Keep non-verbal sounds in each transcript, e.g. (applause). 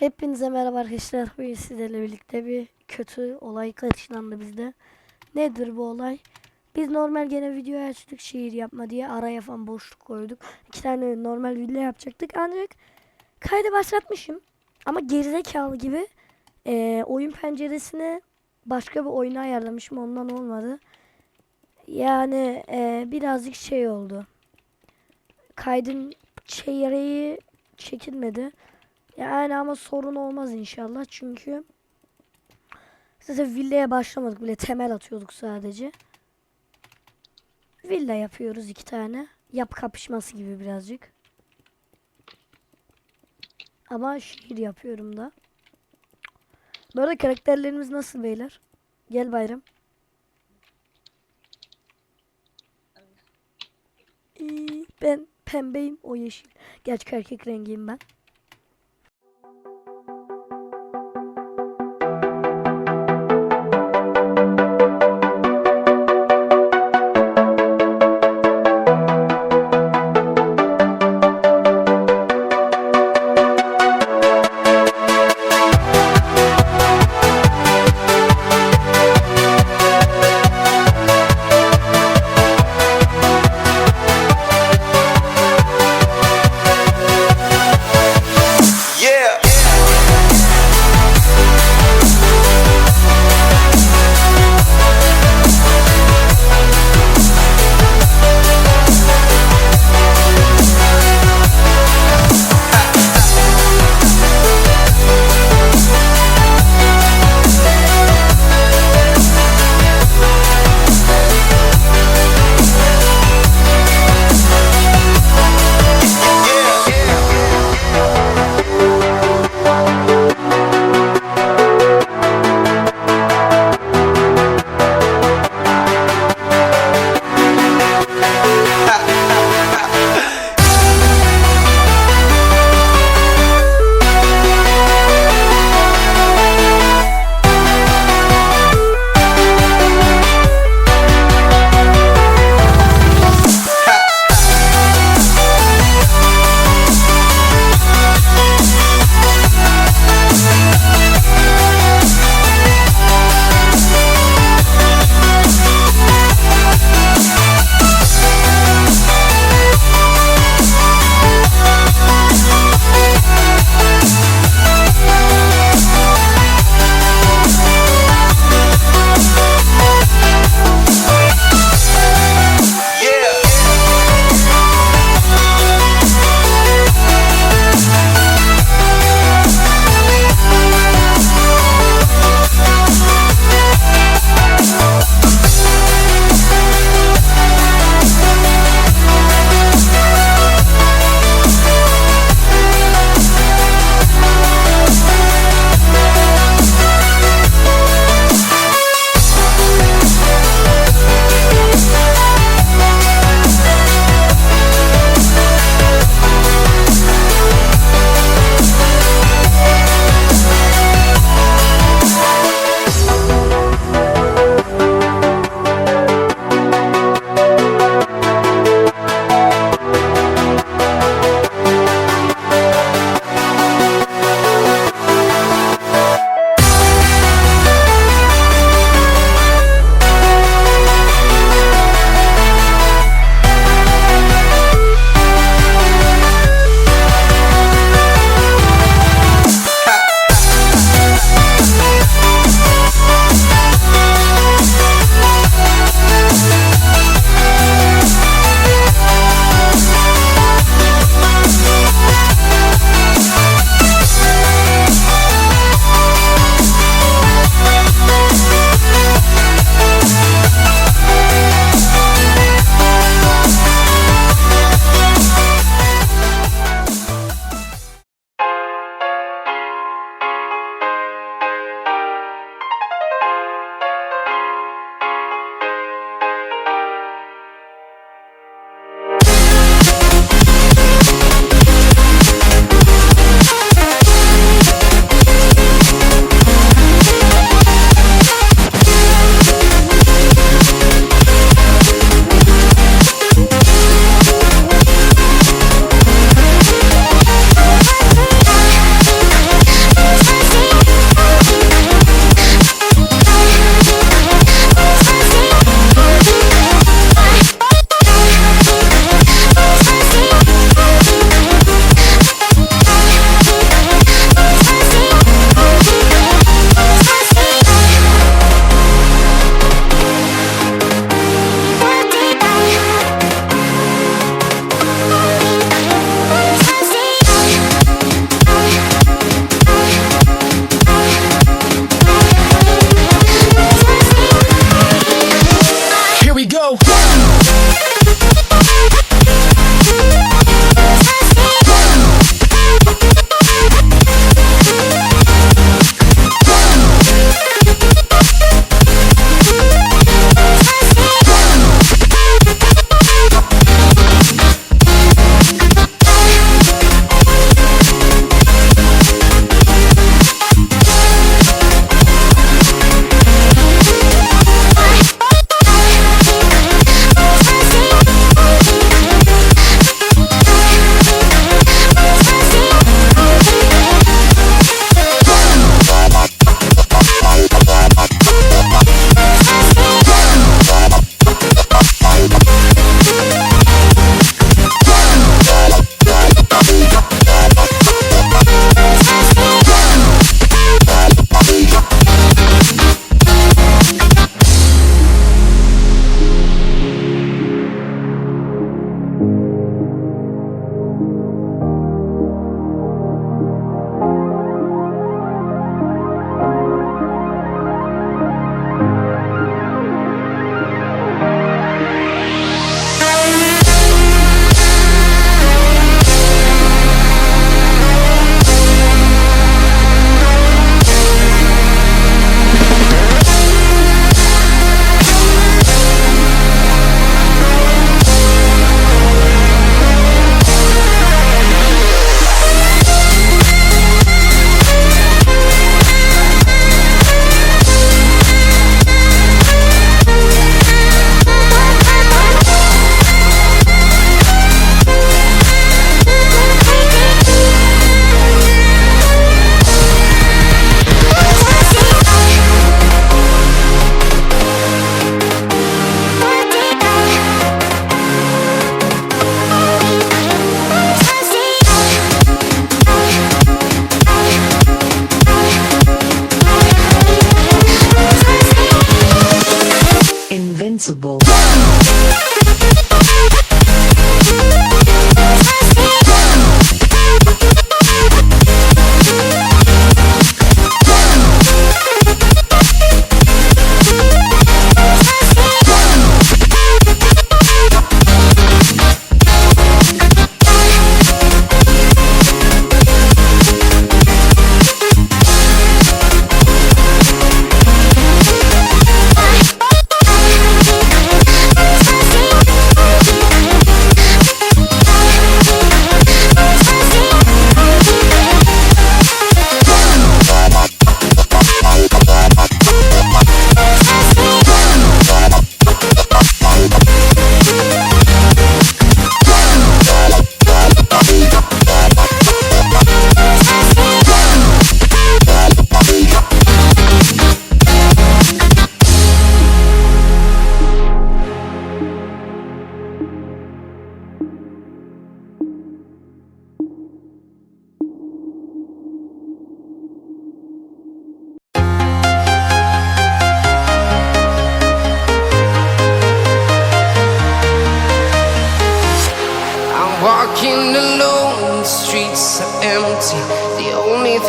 Hepinize merhaba arkadaşlar. Bugün sizlerle birlikte bir kötü olay karşılandı bizde. Nedir bu olay? Biz normal gene video açtık şiir yapma diye araya falan boşluk koyduk. İki tane normal video yapacaktık ancak kaydı başlatmışım. Ama gerizekalı gibi eee, oyun penceresini başka bir oyuna ayarlamışım ondan olmadı. Yani eee, birazcık şey oldu. Kaydın şey çekilmedi. Yani ama sorun olmaz inşallah çünkü zaten villaya başlamadık bile temel atıyorduk sadece. Villa yapıyoruz iki tane. Yap kapışması gibi birazcık. Ama şehir yapıyorum da. Bu arada karakterlerimiz nasıl beyler? Gel bayram. Ben pembeyim o yeşil. Gerçek erkek rengiyim ben.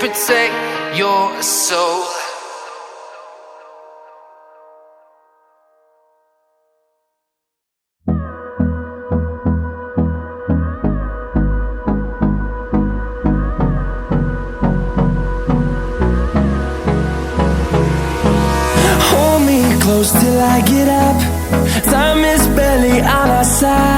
protect your soul. Hold me close till I get up. Time is barely on our side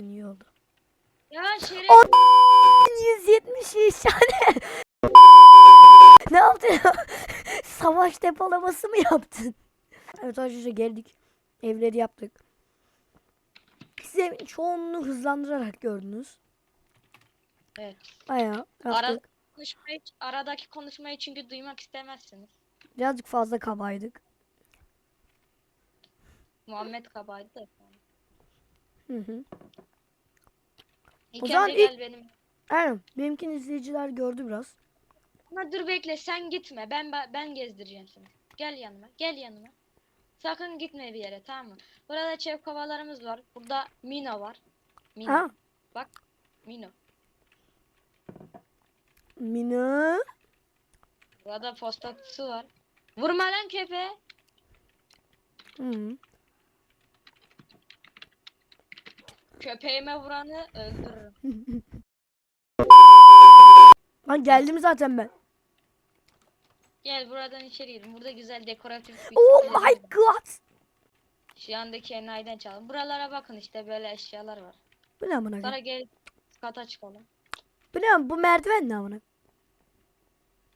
oldu. Ya şeref. O 170 tane. ne yaptın? (laughs) Savaş depolaması mı yaptın? Evet arkadaşlar geldik. Evleri yaptık. Siz evin çoğunluğunu hızlandırarak gördünüz. Evet. Bayağı Ara, yaptık. konuşmayı, aradaki konuşmayı çünkü duymak istemezsiniz. Birazcık fazla kabaydık. Muhammed kabaydı da. Hı hı. İlk O zaman gel ilk- benim. Aynen. Benimkini izleyiciler gördü biraz. Ama dur bekle sen gitme. Ben ben gezdireceğim seni. Gel yanıma. Gel yanıma. Sakın gitme bir yere tamam mı? Burada çev kovalarımız var. Burada Mino var. Mino. Ha. Bak. Mino. Mina. Burada postatüsü var. Vurma lan köpeğe. Hı. Köpeğime vuranı öldürürüm. (laughs) Lan geldim zaten ben. Gel buradan içeri girin. Burada güzel dekoratif bir Oh my god. Şu yandaki enayiden çalın. Buralara bakın işte böyle eşyalar var. Bu ne amına Sonra koyayım? gel kata çıkalım. Bu ne bu merdiven ne amına?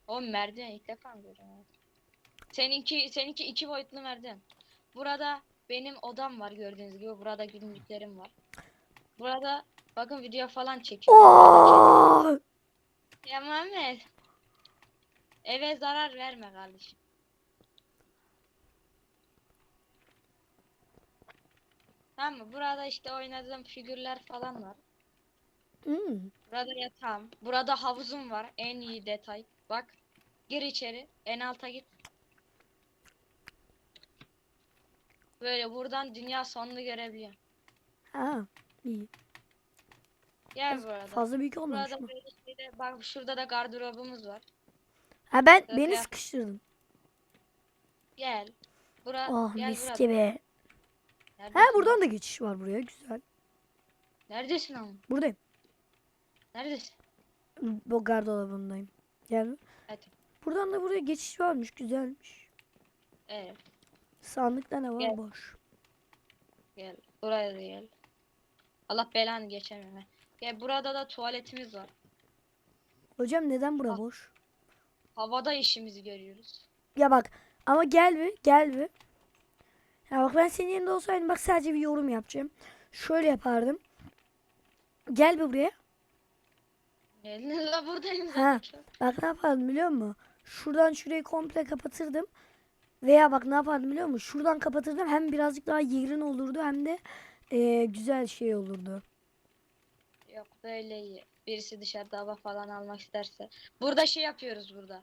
O merdiven ilk defa mı görüyorum? evet. Seninki seninki iki boyutlu merdiven. Burada benim odam var gördüğünüz gibi. Burada günlüklerim var. Burada bakın video falan çekiyorum. Oh! Ya Muhammed. Eve zarar verme kardeşim. Tamam mı? Burada işte oynadığım figürler falan var. Hmm. Burada yatağım. Burada havuzum var. En iyi detay. Bak. Gir içeri. En alta git. Böyle buradan dünya sonunu görebiliyorum. Ha, iyi. Gel burada. Fazla büyük olmamış Burada mı? böyle şeyde, bak şurada da gardırobumuz var. Ha ben Evet, beni ya. sıkıştırdın. Gel. Bura, Oh gel mis burada. gibi. Ha Neredesin? buradan da geçiş var buraya güzel. Neredesin ama? Buradayım. Neredesin? Bu gardırobundayım. Gel. Hadi. Buradan da buraya geçiş varmış güzelmiş. Evet. Sandıkta ne var Gel. boş. Gel. Buraya da gel. Allah belanı ha. Gel burada da tuvaletimiz var. Hocam neden bura Bak. boş? Havada işimizi görüyoruz. Ya bak ama gel bir gel bir. Ya bak ben senin yerinde olsaydım bak sadece bir yorum yapacağım. Şöyle yapardım. Gel bir buraya. La buradayım Ha. zaten. Bak ne yapardım biliyor musun? Şuradan şurayı komple kapatırdım. Veya bak ne yapardım biliyor musun? Şuradan kapatırdım. Hem birazcık daha yerin olurdu hem de eee, güzel şey olurdu. Yok böyle iyi. Birisi dışarıda hava falan almak isterse. Burada şey yapıyoruz burada.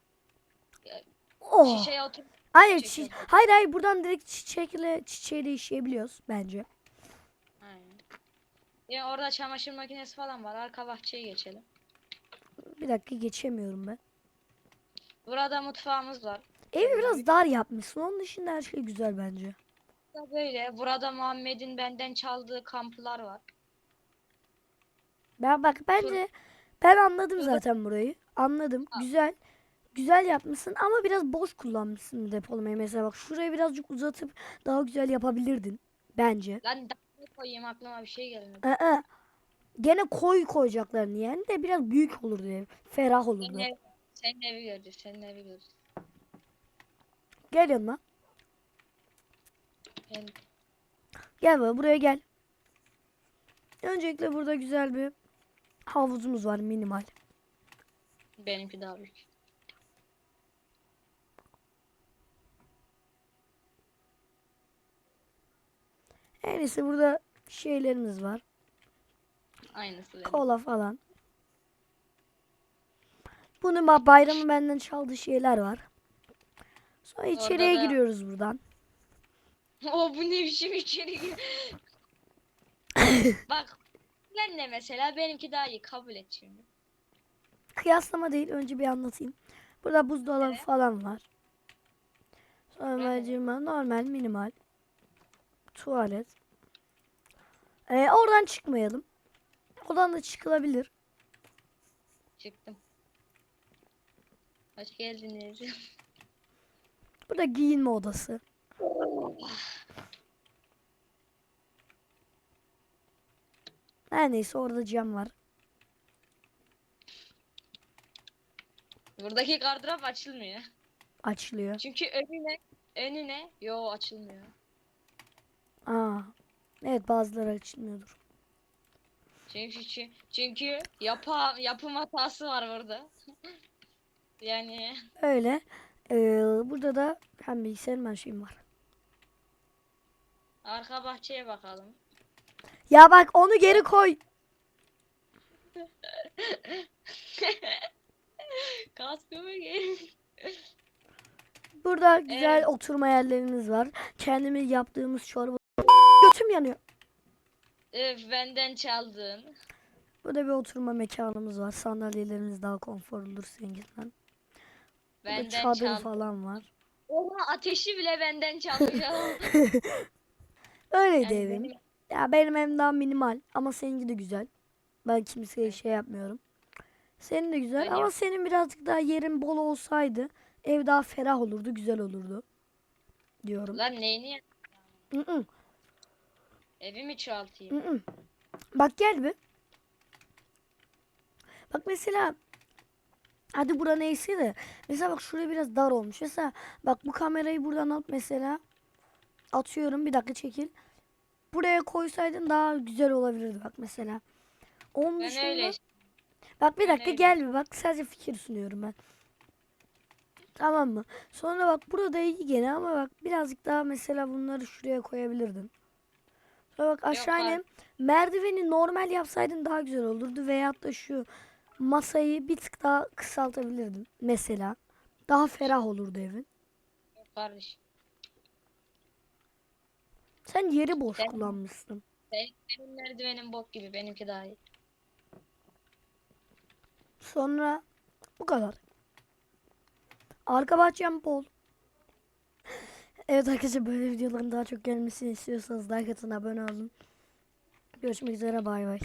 Oh. Şişeye otur. Hayır, çi- hayır hayır buradan direkt çiçekle çiçeği değişebiliyoruz bence. Aynen. Ya orada çamaşır makinesi falan var. Arka bahçeye geçelim. Bir dakika geçemiyorum ben. Burada mutfağımız var. Evi biraz dar yapmışsın. Onun dışında her şey güzel bence. Da Böyle. Burada Muhammed'in benden çaldığı kamplar var. Ben bak bence ben anladım zaten burayı. Anladım. Güzel. Güzel yapmışsın ama biraz boş kullanmışsın depolamayı. Mesela bak şurayı birazcık uzatıp daha güzel yapabilirdin bence. Lan daha koyayım aklıma bir şey gelmedi. Aa, gene koy koyacaklarını yani de biraz büyük olurdu ev. Ferah Senin, olurdu. ev, senin evi göreceğiz. Senin evi göreceğiz. Gel yanıma. Gel baba buraya gel. Öncelikle burada güzel bir havuzumuz var minimal. benimki daha büyük. En iyisi burada şeylerimiz var. Aynısı benim. Kola falan. Bunun ba- bayramı benden çaldığı şeyler var. Sonra içeriye da- giriyoruz buradan. (laughs) O bu ne biçim içeri gir- (laughs) Bak. Ben de mesela benimki daha iyi kabul et şimdi. Kıyaslama değil önce bir anlatayım. Burada buzdolabı Evet. falan var. Sonra Evet. mercimek normal minimal. Tuvalet. Ee, oradan çıkmayalım. Oradan da çıkılabilir. Çıktım. Hoş geldiniz. (laughs) Burada giyinme odası. Her neyse orada cam var. Buradaki gardırop açılmıyor. Açılıyor. Çünkü önüne önüne yo açılmıyor. Aa. Evet bazıları açılmıyordur. Çünkü çünkü, yapa, yapım hatası var burada. (laughs) yani Öyle. Ee, burada da hem bilgisayarım her şeyim var. Arka bahçeye bakalım. Ya bak onu geri koy. (laughs) Kaskımı gel. Burada güzel Evet. oturma yerlerimiz var. Kendimiz yaptığımız çorba. Götüm yanıyor. Öf benden çaldın. Burada bir oturma mekanımız var. Sandalyelerimiz daha konforludur seninkinden. Burada Benden çadır çaldın. falan var. Oha ateşi bile benden çalmış. (laughs) (laughs) Öyleydi Yani evim. benim- Ya benim evim daha minimal ama seninki de güzel. Ben kimseye şey yapmıyorum. Senin de güzel Ben ama senin birazcık daha yerin bol olsaydı ev daha ferah olurdu, güzel olurdu diyorum. Lan neyini ya? Hı-hı, Evimi çoğaltayım. hı-hı. Bak gel bir. Bak mesela hadi bura neyse de mesela bak şuraya biraz dar olmuş. Mesela bak bu kamerayı buradan alıp mesela atıyorum bir dakika çekil. Buraya koysaydın daha güzel olabilirdi bak mesela. Onun Ben dışında öyle bak bir ben dakika öyle gel bir bak sadece fikir sunuyorum ben. Tamam mı? Sonra bak burada iyi gene ama bak birazcık daha mesela bunları şuraya koyabilirdin. Sonra bak aşağı inem. Merdiveni normal yapsaydın daha güzel olurdu veyahut da şu masayı bir tık daha kısaltabilirdin mesela. Daha ferah olurdu evin. yok kardeşim. Sen yeri boş Ben- kullanmışsın. Benim, benim merdivenim bok gibi. Benimki daha iyi. Sonra bu kadar. Arka bahçem bol. Evet arkadaşlar böyle videoların daha çok gelmesini istiyorsanız like atın abone olun. Görüşmek üzere bay bay.